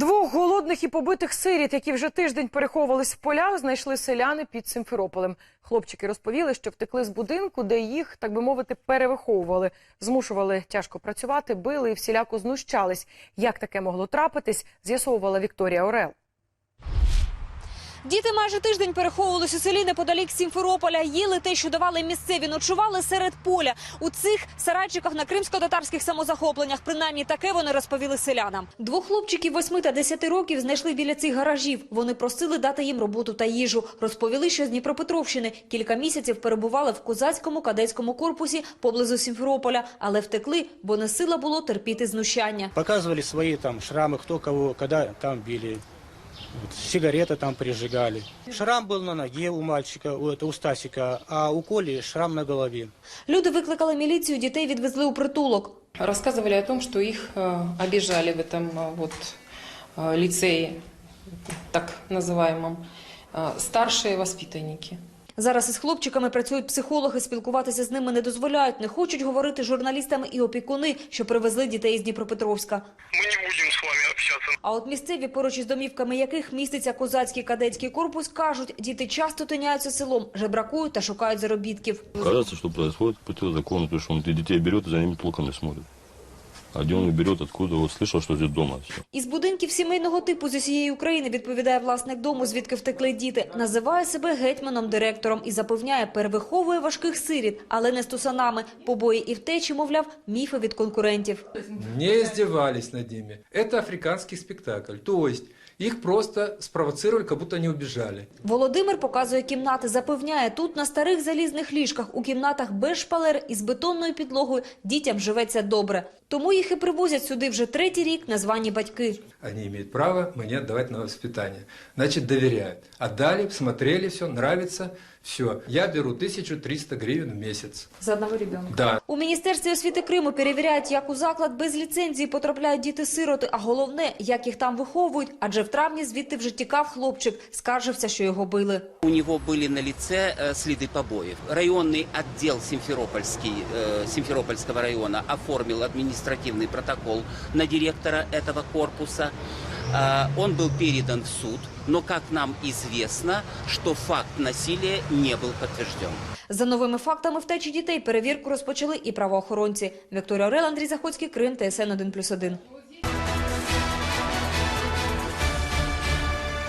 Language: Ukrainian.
Двох голодних і побитих сиріт, які вже тиждень переховувались в полях, знайшли селяни під Симферополем. Хлопчики розповіли, що втекли з будинку, де їх, так би мовити, перевиховували, змушували тяжко працювати, били і всіляко знущались. Як таке могло трапитись, з'ясовувала Вікторія Орел. Діти майже тиждень переховувалися у селі неподалік Сімферополя, їли те, що давали місцеві, ночували серед поля. У цих сарайчиках на кримсько-татарських самозахопленнях. Принаймні таке вони розповіли селянам. Двох хлопчиків 8 та 10 років знайшли біля цих гаражів. Вони просили дати їм роботу та їжу. Розповіли, що з Дніпропетровщини кілька місяців перебували в козацькому кадетському корпусі поблизу Сімферополя, але втекли, бо не сила було терпіти знущання. Показывали свои там шрамы, кто кого, когда там били. Вот, сигареты там прижигали. Шрам был на ноге у мальчика, у, это, у Стасика, а у Коли шрам на голове. Люди викликали міліцію, дітей відвезли у притулок. Рассказывали о том, что их э, обижали в этом э, вот э, лицее, так называемом, э, старшие воспитанники. Зараз із хлопчиками працюють психологи, спілкуватися з ними не дозволяють. Не хочуть говорити з журналістами і опікуни, що привезли дітей з Дніпропетровська. Мы не будем с вами общаться. а от місцеві, поруч із домівками яких міститься козацький кадетський корпус, кажуть, діти часто тиняються селом, жебракують та шукають заробітків. Кажеться, що відбувається по закону, то, що он эти детей берет за ними толком не смотрит. А где он их берет, откуда? Вот слышал, что здесь дома. Все. Із будинків сімейного типу з усієї України відповідає власник дому, звідки втекли діти. Називає себе гетьманом-директором і запевняє, перевиховує важких сиріт, але не з тусанами. Побої і втечі, мовляв, міфи від конкурентів. не издевались над ними. Это африканский спектакль. То есть их просто спровоцировали, как будто они убежали. Володимир показує кімнати, запевняє, тут на старих залізних ліжках, у кімнатах без шпалер і з бетонною підлогою дітям живеться добре. Тому їх і привозять сюди вже третій рік названі батьки. Они имеют право мне отдавать на воспитание. Значит, доверяют. Отдали, смотрели все, нравится, все. Я беру 1300 гривен в месяц. За одного ребенка. Да, У Міністерстві освіти Криму перевіряють, як у заклад без ліцензії потрапляють діти-сироти, а головне, як їх там виховують, адже в травні звідти вже тікав хлопчик, скаржився, що його били. У него были на лице э, следы побоев. Районный отдел Симферопольский, э, Симферопольского района оформил административный протокол на директора этого корпуса. Э, Он был передан в суд, но, как нам известно, что факт насилия не был подтвержден. За новими фактами втечі дітей перевірку розпочали і правоохоронці. Вікторія Орел, Андрій Заходський, Крим, ТСН 1+,1.